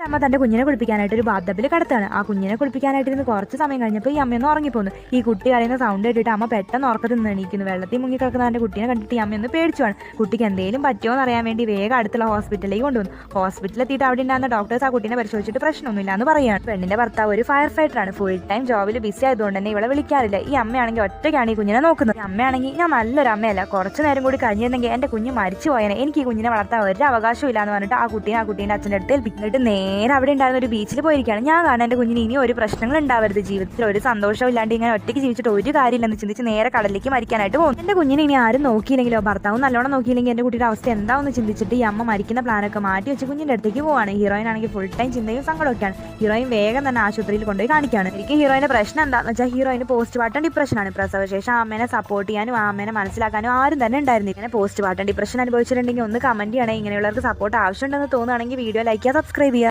അമ്മ തന്റെ കുഞ്ഞിനെ കുളിപ്പിക്കാനായിട്ട് ഒരു ബാത്തബിൽ കടത്താണ് ആ കുഞ്ഞിനെ കുളിപ്പിക്കാനായിട്ട് ഇരുന്ന് കുറച്ച് സമയം കഴിഞ്ഞപ്പോൾ ഈ അമ്മയൊന്ന് ഉറങ്ങിപ്പോന്നു. ഈ കുട്ടി അറിയുന്ന സൗണ്ട് കേട്ടിട്ട് അമ്മ പെട്ടെന്ന് ഉറക്കത്തിൽ നിന്ന് എണീക്കുന്നു. വെള്ളത്തിൽ മുങ്ങി കിടക്കുന്ന തന്റെ കുട്ടീനെ കണ്ടിട്ട് ഈ അമ്മയൊന്ന് പേടിച്ചുവാണ്. കുട്ടിക്ക് എന്തെങ്കിലും പറ്റുമോ എന്ന് അറിയാൻ വേണ്ടി വേഗം അടുത്തുള്ള ഹോസ്പിറ്റലിലേക്ക് കൊണ്ടുവന്നു. ഹോസ്പിറ്റലിൽ എത്തിയിട്ട് അവിടെ ഉണ്ടായിരുന്ന ഡോക്ടേഴ്സ് ആ കുട്ടീനെ പരിശോധിച്ചിട്ട് പ്രശ്നമൊന്നുമില്ല എന്ന് പറയുകയാണ്. പെണ്ണിന്റെ ഭർത്താവ് ഒരു ഫയർ ആണ്. ഫുൾ ടൈം ജോബിൽ ബിസി ആയതുകൊണ്ട് തന്നെ ഇവളെ വിളിക്കാറില്ല. ഈ അമ്മയാണെങ്കിൽ ഒറ്റയ്ക്കാണ് ഈ കുഞ്ഞിനെ നോക്കുന്നത്. ഈ അമ്മയാണെങ്കിൽ ഞാൻ നല്ലൊരു അമ്മയല്ല. കുറച്ച് നേരം കൂടി കഴിഞ്ഞിരുന്നെങ്കിൽ എന്റെ കുഞ്ഞ് മരിച്ചു പോയേനെ എനിക്ക് ഈ കുഞ്ഞിനെ വളർത്താൻ ഒരു അവകാശം ഇല്ല എന്ന് പറഞ്ഞിട്ട് ആ കുട്ടീനെ ആ കുട്ടീന്റെ അച്ഛന്റെ അടുത്ത് ഏൽപ്പിക്കും. എന്നിട്ട് നേരെ അവിടെ ഉണ്ടായിരുന്ന ഒരു ബീച്ചിൽ പോയിരിക്കുകയാണ്. ഞാൻ കാണാൻ എന്റെ കുഞ്ഞിന് ഇനി ഒരു പ്രശ്നങ്ങൾ ഉണ്ടാവരുത് ജീവിതത്തിൽ. ഒരു സന്തോഷവും ഇല്ലാണ്ട് ഇങ്ങനെ ഒറ്റയ്ക്ക് ജീവിച്ചിട്ട് ഒരു കാര്യമില്ലെന്ന് ചിന്തിച്ച് നേരെ കടലിലേക്ക് മരിക്കാനായിട്ട് പോകും എന്റെ കുഞ്ഞിനെ ഇനി ആരും നോക്കിയില്ലെങ്കിലോ ഭർത്താവും നല്ലോണം നോക്കിയില്ലെങ്കിൽ എന്റെ കുട്ടിയുടെ അവസ്ഥ എന്താണെന്ന് ചിന്തിച്ചിട്ട് ഈ അമ്മ മരിക്കുന്ന പ്ലാനൊക്കെ മാറ്റി വെച്ച് കുഞ്ഞിന്റെ അടുത്തേക്ക് പോവാണ്. ഹീറോയിൻ ആണെങ്കിൽ ഫുൾ ടൈം ചിന്തയും സങ്കടമൊക്കെയാണ്. ഹീറോയിൻ വേഗം തന്നെ ആശുപത്രിയിൽ കൊണ്ടുപോയി കാണിക്കുകയാണ്. എനിക്ക് ഹീറോയിന്റെ പ്രശ്നം എന്താണെന്ന് വെച്ചാൽ ഹീറോയിന് പോസ്റ്റ് പാർട്ടം ഡിപ്രഷനാണ് പ്രസവശേഷം ശേഷം അമ്മേനെ സപ്പോർട്ട് ചെയ്യാനും അമ്മേനെ മനസ്സിലാക്കാനും ആരും തന്നെ ഉണ്ടായിരുന്നു ഇങ്ങനെ പോസ്റ്റ് പാർട്ടം ഡിപ്രഷൻ അനുഭവിച്ചിട്ടുണ്ടെങ്കിൽ ഒന്ന് കമന്റ് ചെയ്യണേ. ഇങ്ങനെയുള്ളവർക്ക് സപ്പോർട്ട് ആവശ്യമുണ്ടെന്ന് തോന്നുകയാണെങ്കിൽ വീഡിയോ ലൈക്ക് ചെയ്യുക സബ്സ്ക്രൈബ് ചെയ്യുക.